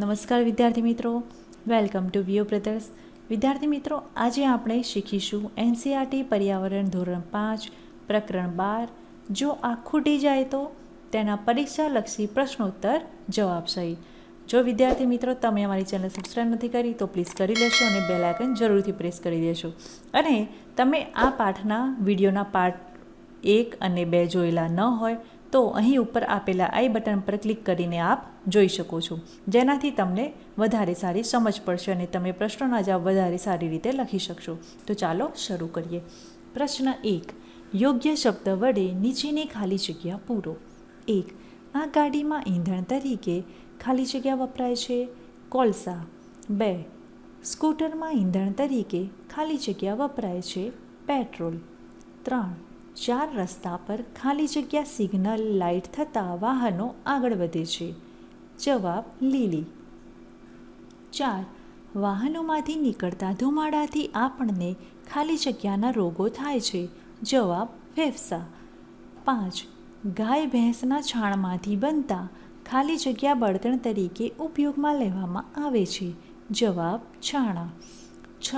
નમસ્કાર વિદ્યાર્થી મિત્રો. વેલકમ ટુ વિયો બ્રધર્સ વિદ્યાર્થી મિત્રો, આજે આપણે શીખીશું એનસીઆરટી પર્યાવરણ ધોરણ પાંચ, પ્રકરણ બાર. જો આ ખૂટી જાય તો તેના પરીક્ષાલક્ષી પ્રશ્નોત્તર જવાબ સહિત જો વિદ્યાર્થી મિત્રો, તમે અમારી ચેનલ સબસ્ક્રાઈબ નથી કરી, તો પ્લીઝ કરી લેશો અને બેલ આઇકન જરૂરથી પ્રેસ કરી દેશો. અને તમે આ પાઠના, વિડીયોના પાર્ટ એક અને બે જોયેલા ન હોય તો અહીં ઉપર આપેલા આઈ બટન પર ક્લિક કરીને આપ જોઈ શકો છો. જેનાથી તમને વધારે સારી સમજ પડશે અને તમે પ્રશ્નોના જવાબ વધારે સારી રીતે લખી શકશો. તો ચાલો શરૂ કરીએ. પ્રશ્ન એક, યોગ્ય શબ્દ વડે નીચેની ખાલી જગ્યા પૂરો. એક, આ ગાડીમાં ઈંધણ તરીકે ખાલી જગ્યા વપરાય છે? કોલસા. બે, સ્કૂટરમાં ઈંધણ તરીકે ખાલી જગ્યા વપરાય છે? પેટ્રોલ. ત્રણ ચાર રસ્તા પર ખાલી જગ્યા સિગ્નલ, લાઇટ થતાં વાહનો આગળ વધે છે. જવાબ લીલી. ચાર. વાહનોમાંથી નીકળતા ધુમાડાથી આપણને ખાલી જગ્યાના રોગો થાય છે. જવાબ ફેફસા. પાંચ. ગાય ભેંસના છાણમાંથી બનતા ખાલી જગ્યા બળતણ તરીકે ઉપયોગમાં લેવામાં આવે છે. જવાબ છાણા. છ.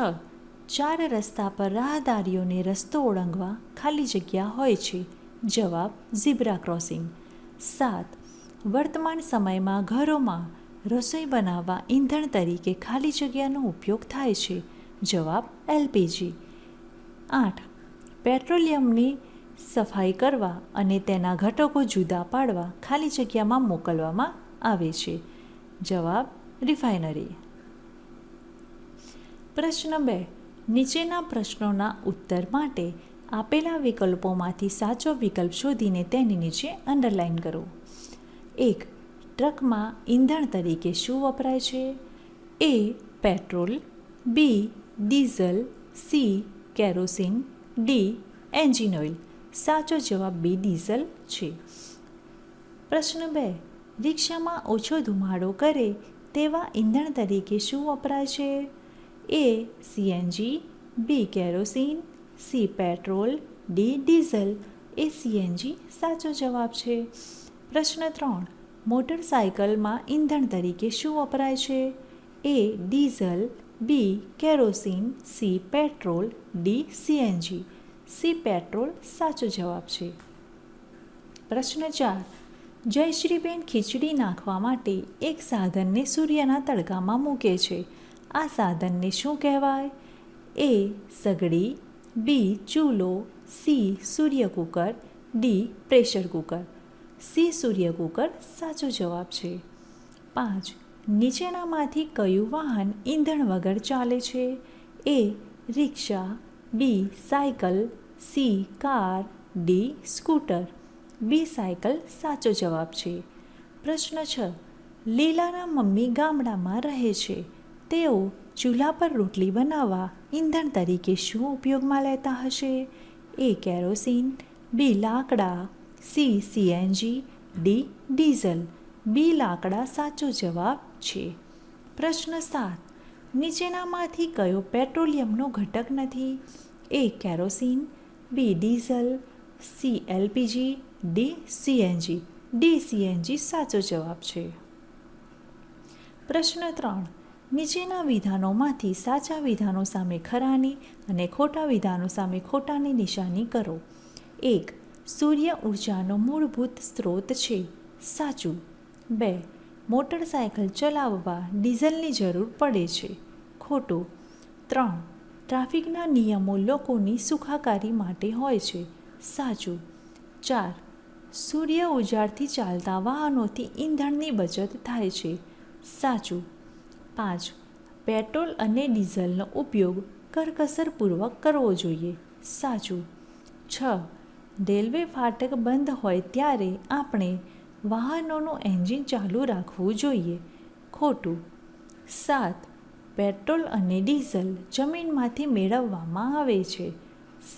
ચાર રસ્તા પર રાહદારીઓને રસ્તો ઓળંગવા ખાલી જગ્યા હોય છે. જવાબ, ઝીબ્રા ક્રોસિંગ. સાત, વર્તમાન સમયમાં ઘરોમાં રસોઈ બનાવવા ઈંધણ તરીકે ખાલી જગ્યાનો ઉપયોગ થાય છે. જવાબ, એલપીજી. આઠ, પેટ્રોલિયમની સફાઈ કરવા અને તેના ઘટકો જુદા પાડવા ખાલી જગ્યામાં મોકલવામાં આવે છે. જવાબ, રિફાઇનરી. પ્રશ્ન બે નીચેના પ્રશ્નોના ઉત્તર માટે આપેલા વિકલ્પોમાંથી સાચો વિકલ્પ શોધીને તેની નીચે અંડરલાઇન કરો. એક, ટ્રકમાં ઈંધણ તરીકે શું વપરાય છે? A, petrol, B, diesel, C, kerosene, D, engine oil. સાચો જવાબ બી, ડીઝલ છે. પ્રશ્ન બે, રિક્ષામાં ઓછો ધુમાડો કરે તેવા ઈંધણ તરીકે શું વપરાય છે? A CNG B kerosene C petrol D diesel A CNG સાચો જવાબ છે. પ્રશ્ન ત્રણ. મોટરસાયકલમાં ઈંધણ તરીકે શું વપરાય છે? A diesel B kerosene C petrol D CNG C petrol સાચો જવાબ છે. પ્રશ્ન ચાર. જયશ્રીબેન ખીચડી નાખવા માટે એક સાધનને સૂર્યના તડકામાં મૂકે છે. આ સાધનને શું કહેવાય? એ સગડી બી ચૂલો સી સૂર્ય cooker D pressure cooker C સૂર્ય કુકર સાચો જવાબ છે. પાંચ. નીચેનામાંથી કયું વાહન ઈંધણ વગર ચાલે છે? A rickshaw B cycle C car D scooter B cycle સાચો જવાબ છે. પ્રશ્ન છ. લીલાના મમ્મી ગામડામાં રહે છે. તેઓ ચૂલા પર રોટલી બનાવવા ઈંધણ તરીકે શું ઉપયોગમાં લેતા હશે? એ કેરોસીન, બી લાકડા, C CNG, D diesel. B લાકડા સાચો જવાબ છે. પ્રશ્ન સાત. નીચેનામાંથી કયો પેટ્રોલિયમનો ઘટક નથી? A kerosene, B diesel, C LPG, D CNG. D CNG સાચો જવાબ છે. પ્રશ્ન ત્રણ. નીચેના વિધાનોમાંથી સાચા વિધાનો સામે ખરાની અને ખોટા વિધાનો સામે ખોટાની નિશાની કરો. એક, સૂર્ય ઉર્જાનો મૂળભૂત સ્ત્રોત છે. સાચું. બે, મોટરસાયકલ ચલાવવા ડીઝલની જરૂર પડે છે. ખોટું. ત્રણ, ટ્રાફિકના નિયમો લોકોની સુખાકારી માટે હોય છે. સાચું. ચાર, સૂર્ય ઉજાડથી ચાલતા વાહનોથી ઈંધણની બચત થાય છે. સાચું. પાંચ. પેટ્રોલ અને ડીઝલનો ઉપયોગ કરકસરપૂર્વક કરવો જોઈએ. સાચું. છ. રેલવે ફાટક બંધ હોય ત્યારે આપણે વાહનોનું એન્જિન ચાલુ રાખવું જોઈએ. ખોટું. સાત. પેટ્રોલ અને ડીઝલ જમીનમાંથી મેળવવામાં આવે છે.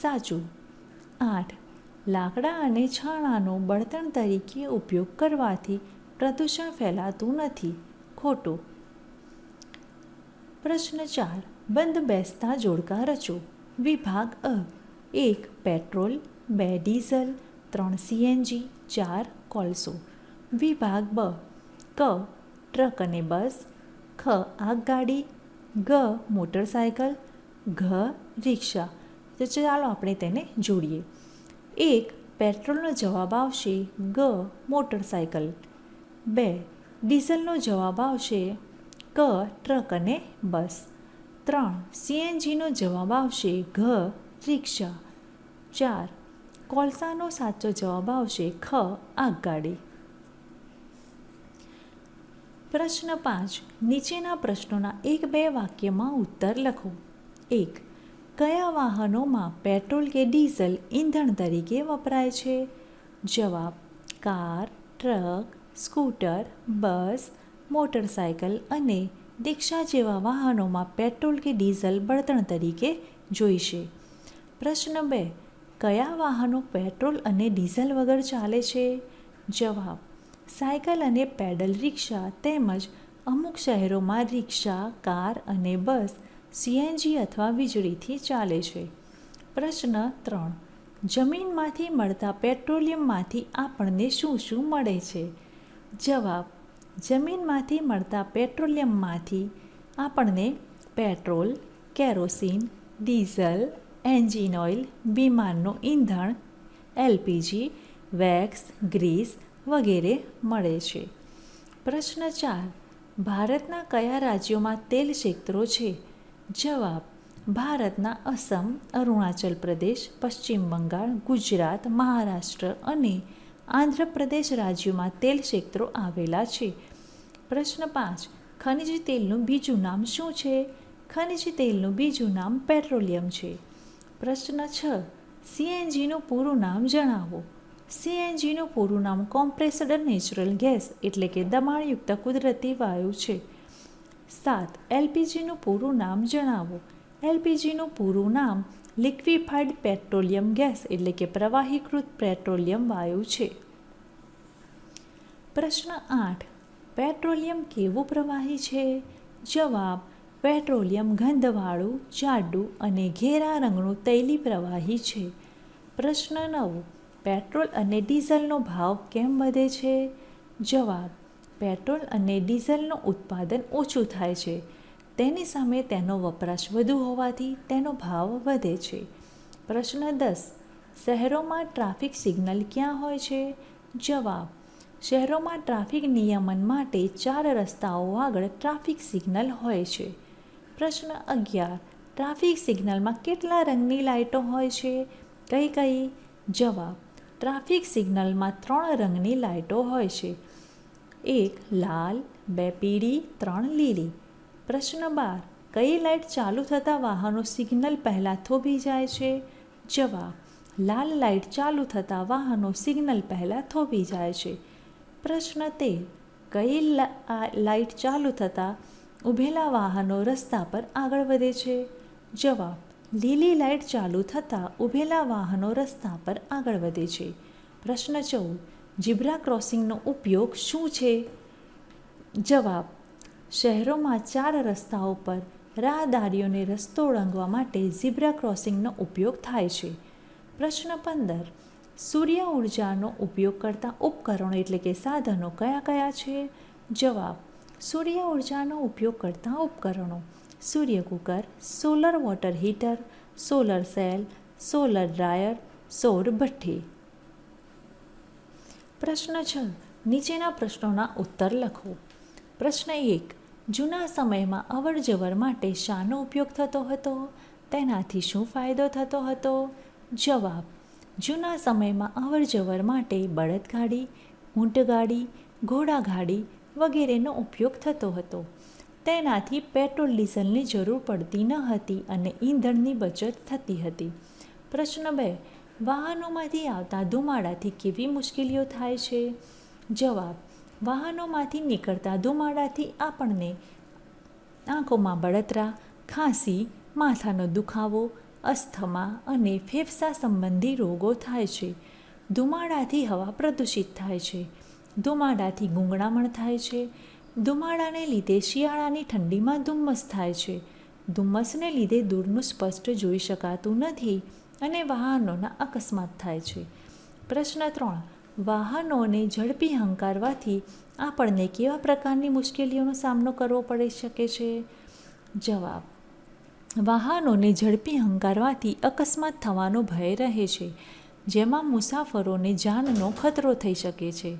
સાચું. આઠ. લાકડા અને છાણાનો બળતણ તરીકે ઉપયોગ કરવાથી પ્રદૂષણ ફેલાતું નથી. ખોટું. પ્રશ્ન ચાર. બંધ બેસતા જોડકા રચો. વિભાગ અ. એક, પેટ્રોલ. બે, ડીઝલ. ત્રણ, સીએનજી. ચાર, કોલસો. વિભાગ બ. ક. ટ્રક અને બસ. ખ, આગગાડી. ગ, મોટરસાયકલ. ઘ, રિક્ષા. તો ચાલો આપણે તેને જોડીએ. એક, પેટ્રોલનો જવાબ આવશે. ગ, મોટરસાયકલ. બે, ડીઝલનો જવાબ આવશે. ક, ટ્રક અને બસ. ત્રણ, સીએનજીનો જવાબ આવશે ઘ, રિક્ષા. ચાર, કોલસાનો સાચો જવાબ આવશે ખ આગગાડી પ્રશ્ન પાંચ, નીચેના પ્રશ્નોના એક બે વાક્યમાં ઉત્તર લખો. એક, કયા વાહનોમાં પેટ્રોલ કે ડીઝલ ઈંધણ તરીકે વપરાય છે? જવાબ, car, truck, scooter, bus motorcycle અને રિક્ષા જેવા વાહનોમાં પેટ્રોલ કે ડીઝલ બળતણ તરીકે જોઈશે પ્રશ્ન બે, કયા વાહનો પેટ્રોલ અને ડીઝલ વગર ચાલે છે? જવાબ, સાયકલ અને પેડલ રિક્ષા તેમજ અમુક શહેરોમાં રિક્ષા, કાર અને બસ સીએનજી અથવા વીજળીથી ચાલે છે. પ્રશ્ન ત્રણ, જમીનમાંથી મળતા પેટ્રોલિયમમાંથી આપણને શું શું મળે છે? જવાબ જમીનમાંથી મળતા પેટ્રોલિયમમાંથી આપણને petrol, kerosene, diesel, engine oil, વિમાનનું ઈંધણ, એલપીજી, વેક્સ, ગ્રીસ વગેરે મળે છે. પ્રશ્ન ચાર. ભારતના કયા રાજ્યોમાં તેલ ક્ષેત્રો છે? જવાબ. ભારતના અસમ, અરુણાચલ પ્રદેશ, પશ્ચિમ બંગાળ, ગુજરાત, મહારાષ્ટ્ર અને આંધ્રપ્રદેશ રાજ્યમાં તેલ ક્ષેત્રો આવેલા છે. પ્રશ્ન પાંચ. ખનિજ તેલનું બીજું નામ શું છે? ખનિજ તેલનું બીજું નામ પેટ્રોલિયમ છે. પ્રશ્ન છ. સીએનજીનું પૂરું નામ જણાવો. સીએનજીનું પૂરું નામ કોમ્પ્રેસડ નેચરલ ગેસ એટલે કે દબાણયુક્ત કુદરતી વાયુ છે. સાત. એલપીજીનું પૂરું નામ જણાવો. એલપીજીનું પૂરું નામ લિક્વિફાઈડ પેટ્રોલિયમ ગેસ એટલે કે પ્રવાહીકૃત પેટ્રોલિયમ વાયુ છે. પ્રશ્ન આઠ. પેટ્રોલિયમ કેવું પ્રવાહી છે? જવાબ, પેટ્રોલિયમ ગંધવાળું, જાડું અને ઘેરા રંગનું તૈલી પ્રવાહી છે. પ્રશ્ન નવ. પેટ્રોલ અને ડીઝલનો ભાવ કેમ વધે છે? જવાબ, પેટ્રોલ અને ડીઝલનું ઉત્પાદન ઓછું થાય છે. તેની સામે તેનો વપરાશ વધુ હોવાથી તેનો ભાવ વધે છે. પ્રશ્ન દસ, શહેરોમાં ટ્રાફિક સિગ્નલ ક્યાં હોય છે? જવાબ, શહેરોમાં ટ્રાફિક નિયમન માટે ચાર રસ્તાઓ આગળ ટ્રાફિક સિગ્નલ હોય છે. પ્રશ્ન અગિયાર, ટ્રાફિક સિગ્નલમાં કેટલા રંગની લાઇટો હોય છે? કઈ કઈ? જવાબ, ટ્રાફિક સિગ્નલમાં ત્રણ રંગની લાઇટો હોય છે. એક લાલ, બે પીળી, ત્રણ લીલી. પ્રશ્ન બાર, કઈ લાઇટ ચાલુ થતાં વાહનો સિગ્નલ પહેલાં થોભી જાય છે? જવાબ, લાલ લાઇટ ચાલુ થતાં વાહનો સિગ્નલ પહેલાં થોભી જાય છે. પ્રશ્ન તેર, કઈ લાઇટ ચાલુ થતાં ઊભેલા વાહનો રસ્તા પર આગળ વધે છે? જવાબ, લીલી લાઇટ ચાલુ થતાં ઊભેલા વાહનો રસ્તા પર આગળ વધે છે. પ્રશ્ન ચૌદ જીબ્રા ક્રોસિંગનો ઉપયોગ શું છે? જવાબ શહેરોમાં ચાર રસ્તાઓ પર રાહદારીઓને રસ્તો ઓળંગવા માટે ઝીબ્રા ક્રોસિંગનો ઉપયોગ થાય છે. પ્રશ્ન પંદર. સૂર્ય ઉર્જાનો ઉપયોગ કરતા ઉપકરણો એટલે કે સાધનો કયા કયા છે? જવાબ. સૂર્ય ઉર્જાનો ઉપયોગ કરતા ઉપકરણો. સૂર્ય cooker, solar water heater, solar cell, solar dryer, સૌર ભઠ્ઠી. પ્રશ્ન છ. નીચેના પ્રશ્નોના ઉત્તર લખો. પ્રશ્ન એક, જૂના સમયમાં અવર જવર માટે શાનો ઉપયોગ થતો હતો? તેનાથી શું ફાયદો થતો હતો? જવાબ, જૂના સમયમાં અવર જવર માટે બળદગાડી ઊંટગાડી ઘોડાગાડી વગેરેનો ઉપયોગ થતો હતો. તેનાથી પેટ્રોલ ડીઝલની જરૂર પડતી ન હતી અને ઈંધણની બચત થતી હતી. પ્રશ્ન બે, વાહનોમાંથી આવતા ધુમાડાથી કેવી મુશ્કેલીઓ થાય છે? જવાબ વાહનોમાંથી નીકળતા ધુમાડાથી આપણને આંખોમાં બળતરા, ખાંસી, માથાનો દુખાવો, અસ્થમા અને ફેફસા સંબંધી રોગો થાય છે. ધુમાડાથી હવા પ્રદૂષિત થાય છે. ધુમાડાથી ગૂંગળામણ થાય છે. ધુમાડાને લીધે શિયાળાની ઠંડીમાં ધુમ્મસ થાય છે. ધુમ્મસને લીધે દૂરનું સ્પષ્ટ જોઈ શકાતું નથી અને વાહનોના અકસ્માત થાય છે. પ્રશ્ન ત્રણ. વાહનોને ઝડપી હંકારવાથી આપણને કેવા પ્રકારની મુશ્કેલીઓનો સામનો કરવો પડી શકે છે? જવાબ. વાહનોને ઝડપી હંકારવાથી અકસ્માત થવાનો ભય રહે છે, જેમાં મુસાફરોને જાનનો ખતરો થઈ શકે છે.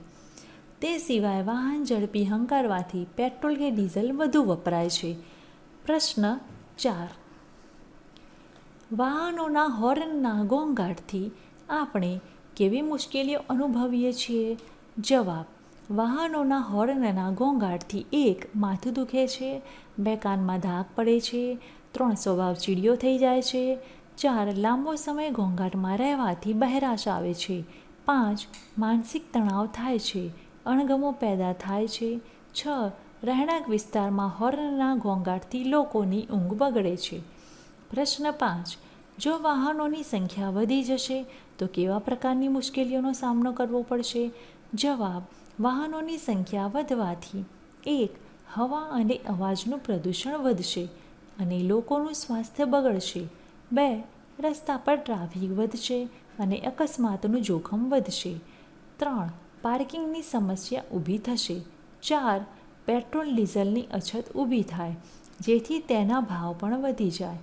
તે સિવાય વાહન ઝડપી હંકારવાથી પેટ્રોલ કે ડીઝલ વધુ વપરાય છે. પ્રશ્ન ચાર. વાહનોના હોર્નના ઘોંઘાટથી આપણે કેવી મુશ્કેલીઓ અનુભવીએ છીએ? જવાબ, વાહનોના હોર્નના ઘોંઘાટથી એક માથું દુખે છે, બે કાનમાં ધાક પડે છે ત્રણ સ્વભાવ ચીડિયો થઈ જાય છે, ચાર લાંબો સમય ઘોંઘાટમાં રહેવાથી બહેરાશ આવે છે, પાંચ માનસિક તણાવ થાય છે, અણગમો પેદા થાય છે, છ રહેણાંક વિસ્તારમાં હોર્નના ઘોંઘાટથી લોકોની ઊંઘ બગડે છે. પ્રશ્ન પાંચ જો વાહનોની સંખ્યા વધી જશે, તો કેવા પ્રકારની મુશ્કેલીઓનો સામનો કરવો પડશે? જવાબ, વાહનોની સંખ્યા વધવાથી. એક, હવા અને અવાજનું પ્રદૂષણ વધશે અને લોકોનું સ્વાસ્થ્ય બગડશે. બે, રસ્તા પર ટ્રાફિક વધશે અને અકસ્માતનું જોખમ વધશે. ત્રણ, પાર્કિંગની સમસ્યા ઊભી થશે. ચાર, પેટ્રોલ ડીઝલની અછત ઊભી થાય, જેથી તેના ભાવ પણ વધી જાય.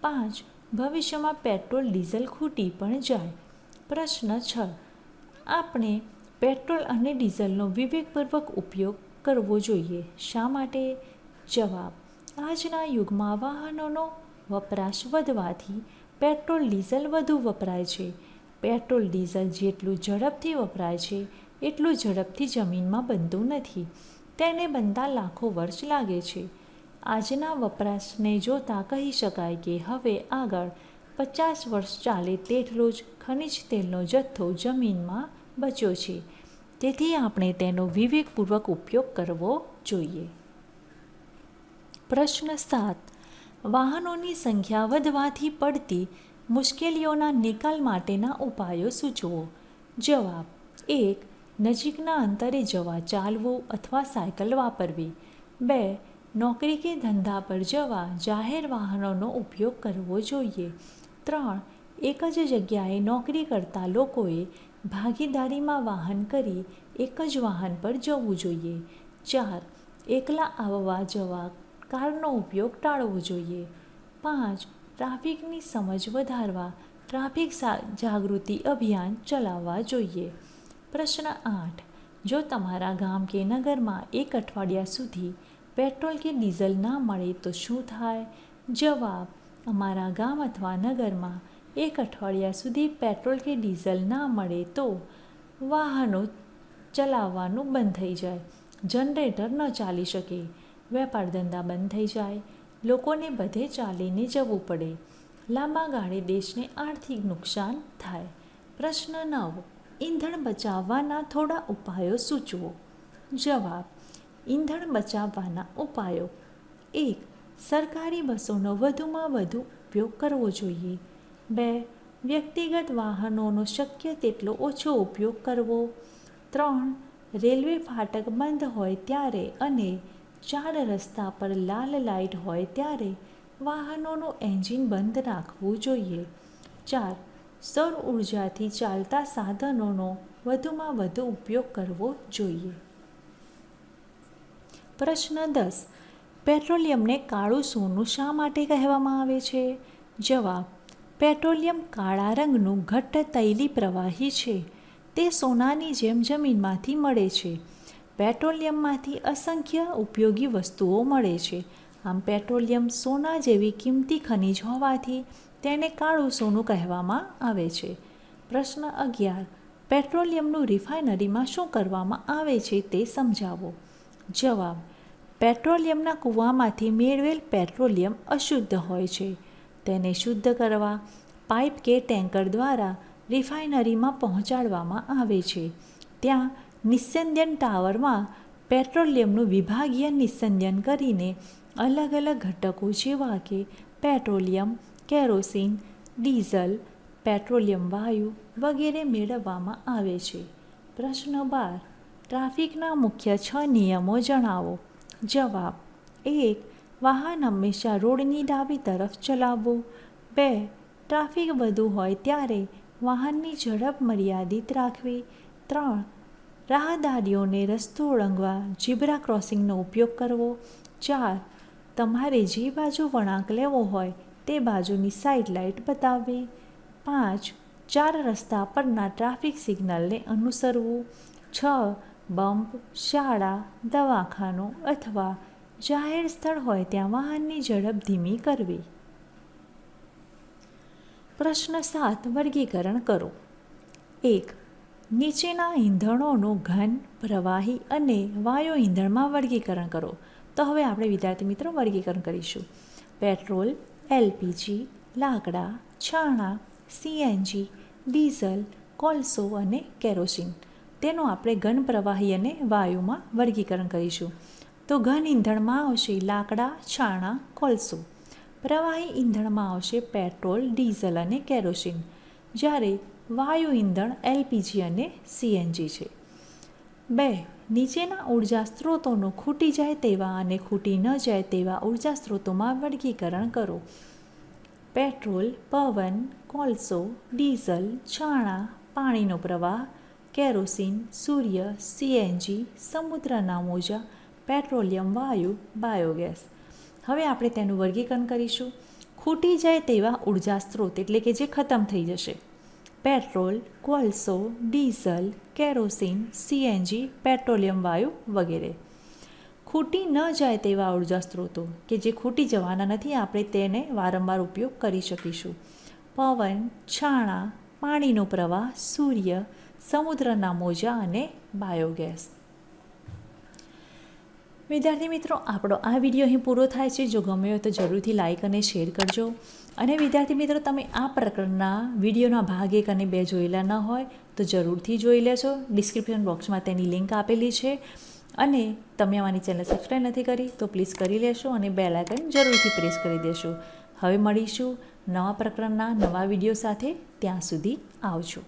પાંચ ભવિષ્યમાં પેટ્રોલ, ડીઝલ ખૂટી પણ જાય. પ્રશ્ન છ. આપણે પેટ્રોલ અને ડીઝલનો વિવેકપૂર્વક ઉપયોગ કરવો જોઈએ. શા માટે? જવાબ. આજના યુગમાં વાહનોનો વપરાશ વધવાથી પેટ્રોલ, ડીઝલ વધુ વપરાય છે. પેટ્રોલ, ડીઝલ જેટલું ઝડપથી વપરાય છે, એટલું ઝડપથી જમીનમાં બનતું નથી. તેને બનતા લાખો વર્ષ લાગે છે. આજના વપરાશને જોતાં કહી શકાય કે હવે આગળ પચાસ વર્ષ ચાલે તેટલો જ ખનિજ તેલનો જથ્થો જમીનમાં બચ્યો છે. તેથી આપણે તેનો વિવેકપૂર્વક ઉપયોગ કરવો જોઈએ. પ્રશ્ન સાત. વાહનોની સંખ્યા વધવાથી પડતી મુશ્કેલીઓના નિકાલ માટેના ઉપાયો સૂચવો. જવાબ. એક. નજીકના અંતરે જવા ચાલવું અથવા સાયકલ વાપરવી. બે. નોકરી કે ધંધા પર જવા જાહેર વાહનોનો ઉપયોગ કરવો જોઈએ. ત્રણ, એક જ જગ્યાએ નોકરી કરતા લોકોએ ભાગીદારીમાં વાહન કરી એક જ વાહન પર જવું જોઈએ. ચાર, એકલા આવવા જવા કારનો ઉપયોગ ટાળવો જોઈએ. પાંચ, ટ્રાફિકની સમજ વધારવા ટ્રાફિક જાગૃતિ અભિયાન ચલાવવા જોઈએ. પ્રશ્ન આઠ, જો તમારા ગામ કે નગરમાં એક અઠવાડિયા સુધી પેટ્રોલ કે ડીઝલ ના મળે તો શું થાય? જવાબ, અમારા ગામ અથવા નગરમાં એક અઠવાડિયા સુધી પેટ્રોલ કે ડીઝલ ના મળે તો વાહનો ચલાવવાનું બંધ થઈ જાય. જનરેટર ન ચાલી શકે. વેપાર ધંધા બંધ થઈ જાય. લોકોને બધે ચાલીને જવું પડે. લાંબા ગાળે દેશને આર્થિક નુકસાન થાય. પ્રશ્ન નવ, ઈંધણ બચાવવાના થોડા ઉપાયો સૂચવો. જવાબ ઈંધણ બચાવવાના ઉપાયો. એક, સરકારી બસોનો વધુમાં વધુ ઉપયોગ કરવો જોઈએ. બે, વ્યક્તિગત વાહનોનો શક્ય તેટલો ઓછો ઉપયોગ કરવો. ત્રણ, રેલવે ફાટક બંધ હોય ત્યારે અને ચાર રસ્તા પર લાલ લાઇટ હોય ત્યારે વાહનોનું એન્જિન બંધ રાખવું જોઈએ. ચાર, સૌર ઉર્જાથી ચાલતા સાધનોનો વધુમાં વધુ ઉપયોગ કરવો જોઈએ. પ્રશ્ન દસ. પેટ્રોલિયમને કાળું સોનું શા માટે કહેવામાં આવે છે? જવાબ, પેટ્રોલિયમ કાળા રંગનું ઘટ્ટ તૈલી પ્રવાહી છે. તે સોનાની જેમ જમીનમાંથી મળે છે. પેટ્રોલિયમમાંથી અસંખ્ય ઉપયોગી વસ્તુઓ મળે છે. આમ પેટ્રોલિયમ સોના જેવી કિંમતી ખનિજ હોવાથી તેને કાળું સોનું કહેવામાં આવે છે. પ્રશ્ન અગિયાર, પેટ્રોલિયમનું રિફાઇનરીમાં શું કરવામાં આવે છે તે સમજાવો. જવાબ પેટ્રોલિયમના કૂવામાંથી મેળવેલ પેટ્રોલિયમ અશુદ્ધ હોય છે. તેને શુદ્ધ કરવા, પાઇપ કે ટેન્કર દ્વારા રિફાઇનરીમાં પહોંચાડવામાં આવે છે. ત્યાં નિસ્સંદન ટાવરમાં પેટ્રોલિયમનું વિભાગીય નિસ્સંદન કરીને અલગ અલગ ઘટકો જેવા કે પેટ્રોલિયમ, કેરોસીન, ડીઝલ, પેટ્રોલિયમ વાયુ વગેરે મેળવવામાં આવે છે. પ્રશ્ન બાર. ટ્રાફિકના મુખ્ય છ નિયમો જણાવો. જવાબ, એક, વાહન હંમેશા રોડની ડાબી તરફ ચલાવવું બે, ટ્રાફિક વધુ હોય ત્યારે વાહનની ઝડપ મર્યાદિત રાખવી. ત્રણ, રાહદારીઓને રસ્તો ઓળંગવા ઝીબ્રા ક્રોસિંગનો ઉપયોગ કરવો. ચાર, તમારે જે બાજુ વળાંક લેવો હોય તે બાજુની સાઇડ લાઇટ બતાવવી. પાંચ, ચાર રસ્તા પરના ટ્રાફિક સિગ્નલને અનુસરવું. છ બમ્પ, શાળા, દવાખાનું અથવા જાહેર સ્થળ હોય ત્યાં વાહનની ઝડપ ધીમી કરવી. પ્રશ્ન સાત, વર્ગીકરણ કરો. એક, નીચેના ઈંધણોનું ઘન, પ્રવાહી અને વાયુ ઇંધણમાં વર્ગીકરણ કરો. તો હવે આપણે, વિદ્યાર્થી મિત્રો, વર્ગીકરણ કરીશું. પેટ્રોલ, એલપીજી, લાકડા, છાણા, સીએનજી, ડીઝલ, કોલસો અને કેરોસીન. તેનું આપણે ઘન પ્રવાહી અને વાયુમાં વર્ગીકરણ કરીશું. તો ઘન ઇંધણમાં આવશે લાકડા, છાણા, કોલસો. પ્રવાહી ઇંધણમાં આવશે પેટ્રોલ, ડીઝલ અને કેરોસીન. જ્યારે વાયુ ઇંધણ, એલપીજી અને સીએનજી છે. બે, નીચેના ઊર્જા સ્ત્રોતોનું ખૂટી જાય તેવા અને ખૂટી ન જાય તેવા ઊર્જા સ્ત્રોતોમાં વર્ગીકરણ કરો. પેટ્રોલ, પવન, કોલસો, ડીઝલ, છાણા, પાણીનો પ્રવાહ કેરોસીન સૂર્ય સીએનજી સમુદ્રના મોજા પેટ્રોલિયમ વાયુ બાયોગેસ હવે આપણે તેનું વર્ગીકરણ કરીશું. ખૂટી જાય તેવા ઊર્જા સ્ત્રોત એટલે કે જે ખતમ થઈ જશે. પેટ્રોલ, કોલસો, ડીઝલ, કેરોસીન સીએનજી પેટ્રોલિયમ વાયુ વગેરે. ખૂટી ન જાય તેવા ઊર્જા સ્ત્રોતો કે જે ખૂટી જવાના નથી, આપણે તેને વારંવાર ઉપયોગ કરી શકીશું. પવન, છાણા પાણીનો પ્રવાહ સૂર્ય, સમુદ્રના મોજા અને બાયોગેસ. વિદ્યાર્થી મિત્રો, આપણો આ વીડિયો અહીં પૂરો થાય છે. જો ગમ્યો હોય તો જરૂરથી લાઇક અને શેર કરજો. અને વિદ્યાર્થી મિત્રો, તમે આ પ્રકરણના વિડીયોના ભાગ એક અને બે જોયેલા ન હોય તો જરૂરથી જોઈ લેજો. ડિસ્ક્રિપ્શન બોક્સમાં તેની લિંક આપેલી છે. અને તમે અમારી ચેનલ સબસ્ક્રાઈબ નથી કરી તો પ્લીઝ કરી લેશો અને બેલ આઇકન જરૂરથી પ્રેસ કરી દેશો. હવે મળીશું. નવા પ્રકરણના નવા વીડિયો સાથે ત્યાં સુધી આવજો.